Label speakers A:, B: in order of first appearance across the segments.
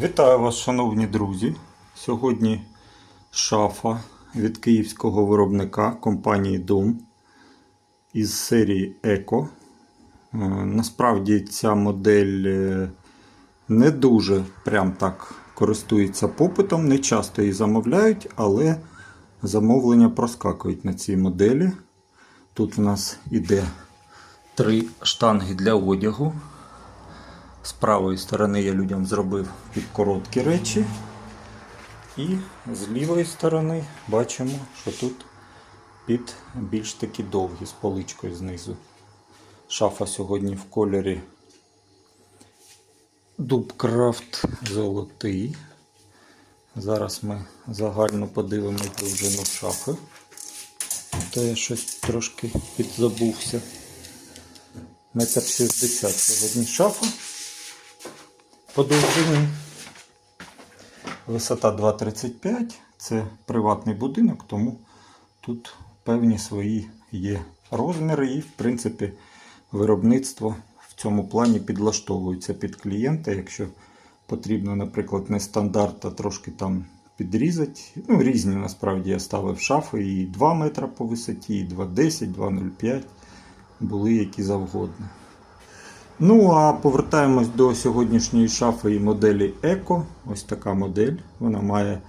A: Вітаю вас, шановні друзі. Сьогодні шафа від київського виробника компанії Дом із серії Еко. Е, Насправді ця модель е, не дуже прям так користується попитом, не часто її замовляють, але замовлення проскакують на цій моделі. Тут у нас іде три штанги для одягу. З правої сторони я людям зробив під короткі речі. І з лівої сторони бачимо, що тут під більш такі довгі з поличкою знизу. Шафа сьогодні в кольорі Дубкрафт золотий. Зараз ми загально подивимось довжину шафи. То я щось трошки підзабувся. Метр шістдесят сьогодні шафа по довжині. Висота 2,35. Це приватний будинок, тому тут певні свої є розміри і, в принципі, виробництво в цьому плані підлаштовується під клієнта. Якщо потрібно, наприклад, не стандарт, а трошки там підрізати. Ну, різні насправді я ставив шафи і 2 метри по висоті, і 2,10, 2,05. Були які завгодно. Ну, а повертаємось до сьогоднішньої шафи і моделі Eco. Ось така модель. Вона має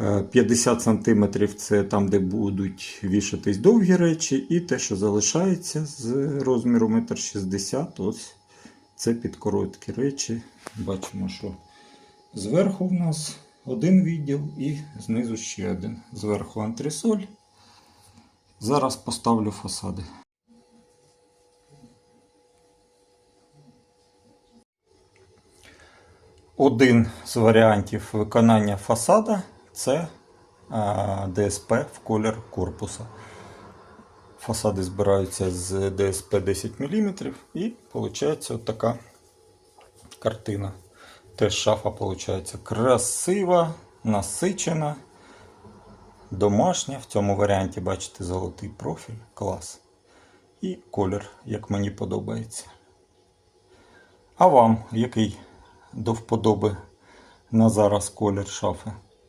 A: е, 50 см це там, де будуть вішатись довгі речі, і те, що залишається з розміру 1,60 м, ось це під короткі речі. Бачимо, що зверху в нас один відділ і знизу ще один. Зверху антресоль. Зараз поставлю фасади. Один з варіантів виконання фасада це а, ДСП в колір корпуса. Фасади збираються з ДСП 10 мм і виходить така картина. Теж шафа виходить красива, насичена, домашня. В цьому варіанті бачите золотий профіль, клас. І колір, як мені подобається. А вам який до вподоби на зараз колір шафи?